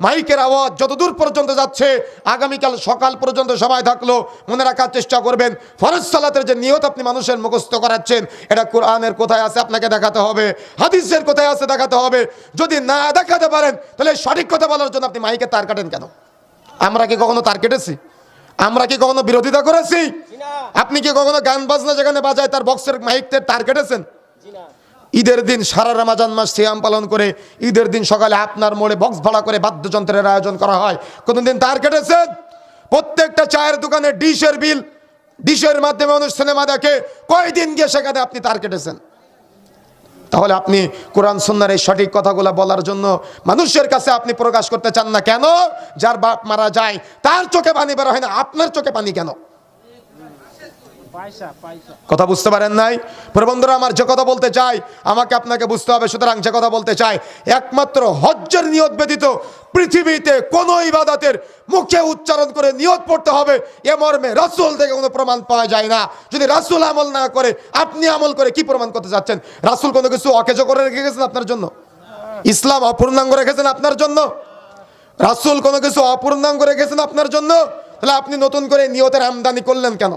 মাইকের আওয়াজ যতদূর পর্যন্ত যাচ্ছে আগামীকাল সকাল পর্যন্ত সবাই থাকল মনে রাখার চেষ্টা করবেন ফরজ সালাতের যে নিয়ত আপনি মানুষের মুখস্থ করাচ্ছেন এটা কোরআনের কোথায় আছে আপনাকে দেখাতে হবে হাদিসের কোথায় আছে দেখাতে হবে যদি না দেখাতে পারেন তাহলে সঠিক কথা বলার জন্য আপনি মাইকে তার কাটেন কেন? আমরা কি কখনো তার কেটেছি? আমরা কি কখনো বিরোধিতা করেছি? আপনি কি কখনো গান বাজনা যেখানে বাজায় তার বক্সের মাইকতে তার কেটেছেন? ঈদের দিন সারা রামাজান মাস সিয়াম পালন করে, ঈদের দিন সকালে আপনার মোড়ে বক্স ভাড়া করে বাদ্যযন্ত্রের আয়োজন করা হয়। কোনোদিন তার কেটেছেন? প্রত্যেকটা চায়ের দোকানে ডিশের বিল, ডিশের মাধ্যমে মানুষ সিনেমা দেখে, কয়দিন গিয়ে সেখানে আপনি তার কেটেছেন? তাহলে আপনি কোরআন সুন্নার এই সঠিক কথাগুলো বলার জন্য মানুষের কাছে আপনি প্রকাশ করতে চান না কেন? যার বাপ মারা যায়, তার চোখে পানি বের হয় না, আপনার চোখে পানি কেন? কথা বুঝতে পারেন নাই? প্রবন্ধরা আমার যে কথা বলতে চাই, আমাকে আপনাকে বুঝতে হবে, সুতরাং যে কথা বলতে চাই, একমাত্র হজ্জের নিয়ত ব্যতীত পৃথিবীতে কোনো ইবাদতের মুখে উচ্চারণ করে নিয়ত পড়তে হবে। এ মর্মে রাসূল থেকে কোনো প্রমাণ পাওয়া যায় না। যদি রাসূল আমল না করে, আপনি আমল করে কি প্রমাণ করতে যাচ্ছেন রাসূল কোনো কিছু অকেজ করে রেখে গেছেন আপনার জন্য? ইসলাম অপূর্ণাঙ্গ রেখেছেন আপনার জন্য? রাসূল কোনো কিছু অপূর্ণাঙ্গ রেখেছেন আপনার জন্য? তাহলে আপনি নতুন করে নিয়তের আমদানি করলেন কেন?